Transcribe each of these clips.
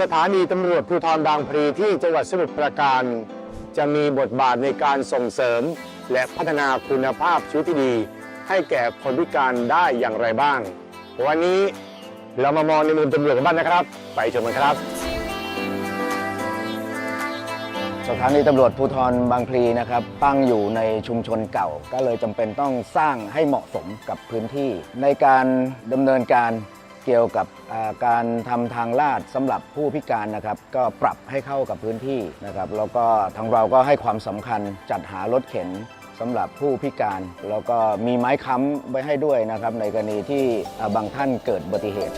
สถานีตำรวจภูธรบางพลีที่จังหวัดสมุทรปราการ จะมีบทบาทในการส่งเสริม และพัฒนาคุณภาพชีวิตที่ดี ให้แก่คนพิการได้อย่างไรบ้าง วันนี้เรามามองในมุมตำรวจกันบ้างนะครับ ไปชมกันครับ สถานีตำรวจภูธรบางพลีนะครับ ตั้งอยู่ในชุมชนเก่า ก็เลยจำเป็นต้องสร้างให้เหมาะสมกับพื้นที่ ในการดำเนินการ เกี่ยวกับการทำทางลาดสำหรับผู้พิการนะครับ ก็ปรับให้เข้ากับพื้นที่นะครับ แล้วก็ทางเราก็ให้ความสำคัญจัดหารถเข็นสำหรับผู้พิการ แล้วก็มีไม้ค้ำไว้ให้ด้วยนะครับ ในกรณีที่บางท่านเกิดอุบัติเหตุ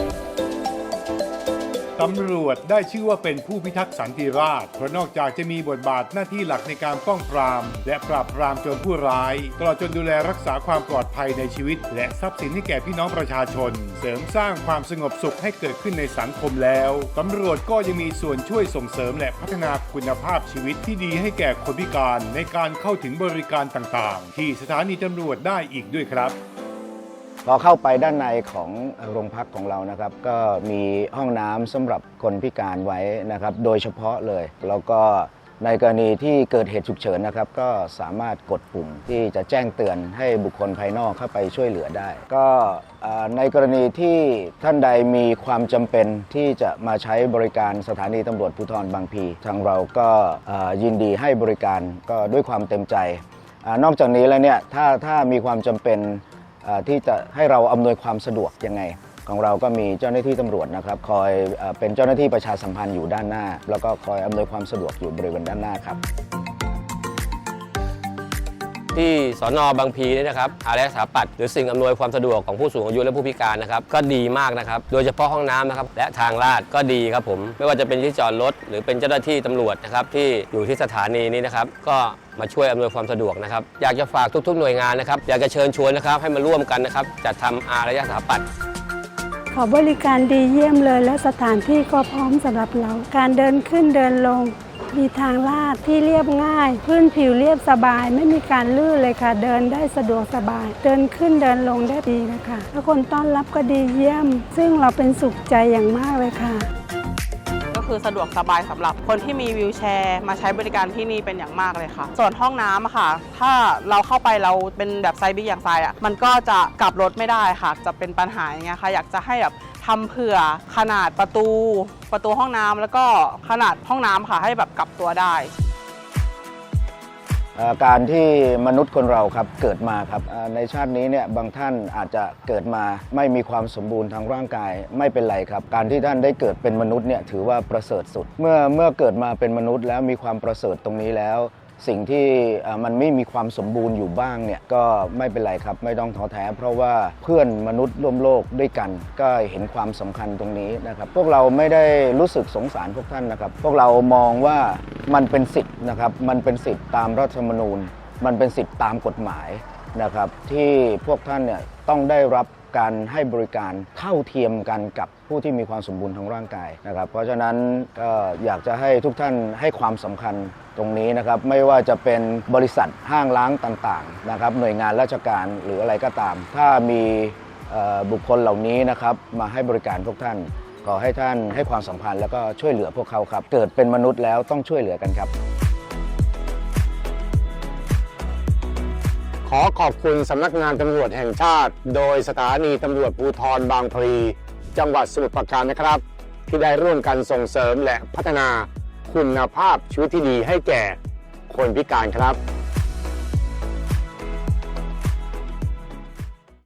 ตำรวจได้ชื่อว่าเป็นผู้พิทักษ์สันติราษฎร์เพราะนอกจากจะมีบทบาทหน้าที่หลักในการป้องปราม และปราบปรามโจรผู้ร้าย ตลอดจนดูแลรักษาความปลอดภัยในชีวิต และทรัพย์สินให้แก่พี่น้องประชาชน เสริมสร้างความสงบสุขให้เกิดขึ้นในสังคมแล้วตำรวจก็ยังมีส่วนช่วยส่งเสริมและพัฒนาคุณภาพชีวิตที่ดีให้แก่คนพิการในการเข้าถึงบริการต่างๆ ที่สถานีตำรวจได้อีกด้วยครับ พอเข้าไปด้านในของโรงพักของเรานะครับ ก็มีห้องน้ำสำหรับคนพิการไว้นะครับ โดยเฉพาะเลย แล้วก็ในกรณีที่เกิดเหตุฉุกเฉินนะครับ ก็สามารถกดปุ่มที่จะแจ้งเตือนให้บุคคลภายนอกเข้าไปช่วยเหลือได้ ก็เอ่อในกรณีที่ท่านใดมีความจำเป็นที่จะมาใช้บริการสถานีตำรวจภูธรบางพี ทางเราก็เอ่อยินดีให้บริการก็ด้วยความเต็มใจอานอกจากนี้แล้วเนี่ยถ้าถ้ามีความจำเป็น ที่จะให้เราอำนวยความสะดวกยังไง ของเราก็มีเจ้าหน้าที่ตำรวจนะครับ คอยเป็นเจ้าหน้าที่ประชาสัมพันธ์อยู่ด้านหน้า แล้วก็คอยอำนวยความสะดวกอยู่บริเวณด้านหน้าครับ ที่สอนอบางพีนี่นะครับอารยสถาปัตย์หรือสิ่งอำนวยความสะดวกของผู้สูงอายุและผู้พิการนะครับก็ดีมากนะครับโดยเฉพาะห้องน้ำนะครับและทางลาดก็ดีครับผม ไม่ว่าจะเป็นที่จอดรถหรือเป็นเจ้าหน้าที่ตำรวจนะครับที่อยู่ที่สถานีนี้นะครับก็มาช่วยอำนวยความสะดวกนะครับอยากจะฝากทุก ๆ หน่วยงานนะครับอยากจะเชิญชวนนะครับให้มาร่วมกันนะครับจัดทำอารยสถาปัตย์ขอบริการดีเยี่ยมเลยและสถานที่ก็พร้อมสำหรับเรา การเดินขึ้นเดินลง มีทางลาดที่เรียบง่าย พื้นผิวเรียบสบาย ไม่มีการลื่นเลยค่ะ เดินได้สะดวกสบาย เดินขึ้นเดินลงได้ดีเลยค่ะแล้วคนต้อนรับก็ดีเยี่ยม ซึ่งเราเป็นสุขใจอย่างมากเลยค่ะ คือสะดวกสบายสำหรับคนที่มีวิวแชร์มาใช้บริการที่นี่เป็นอย่างมากเลยค่ะ ส่วนห้องน้ำอะค่ะ ถ้าเราเข้าไปเราเป็นแบบไซส์บิ๊กอย่างไซส์อะมันก็จะกลับรถไม่ได้ค่ะ จะเป็นปัญหาอย่างเงี้ยค่ะ อยากจะให้แบบทำเผื่อขนาดประตู ประตูห้องน้ำแล้วก็ขนาดห้องน้ำค่ะ ให้แบบกลับตัวได้ การที่มนุษย์คนเราครับเกิดมาครับในชาตินี้เนี่ยบางท่านอาจจะเกิดมาไม่มีความสมบูรณ์ทางร่างกายไม่เป็นไรครับ การที่ท่านได้เกิดเป็นมนุษย์เนี่ยถือว่าประเสริฐสุด เมื่อเมื่อเกิดมาเป็นมนุษย์แล้วมีความประเสริฐตรงนี้แล้ว สิ่งที่มันไม่มีความสมบูรณ์อยู่บ้างเนี่ยก็ไม่เป็นไรครับ ไม่ต้องท้อแท้ เพราะว่าเพื่อนมนุษย์ร่วมโลกด้วยกัน ก็เห็นความสำคัญตรงนี้นะครับพวกเราไม่ได้รู้สึกสงสารพวกท่านนะครับ พวกเรามองว่ามันเป็นสิทธิ์นะครับมันเป็นสิทธิ์ตามรัฐธรรมนูญ มันเป็นสิทธิ์ตามกฎหมายนะครับที่พวกท่านเนี่ยต้องได้รับการให้บริการเท่าเทียมกันกับผู้ที่มีความสมบูรณ์ทางร่างกายนะครับ เพราะฉะนั้นก็อยากจะให้ทุกท่านให้ความสำคัญ ตรงนี้นะครับไม่ว่าจะเป็นบริษัทห้างร้างต่างๆนะครับหน่วยงานราชการหรืออะไรก็ตาม ถ้ามีบุคคลเหล่านี้นะครับมาให้บริการพวกท่าน ขอให้ท่านให้ความสำคัญแล้วก็ช่วยเหลือพวกเขาครับ เกิดเป็นมนุษย์แล้วต้องช่วยเหลือกันครับ ขอขอบคุณสำนักงานตำรวจแห่งชาติ โดยสถานีตำรวจภูธรบางพลีจังหวัดสมุทรปราการนะครับ ที่ได้ร่วมกันส่งเสริมและพัฒนา คุณภาพชีวิตที่ดีให้แก่คนพิการครับ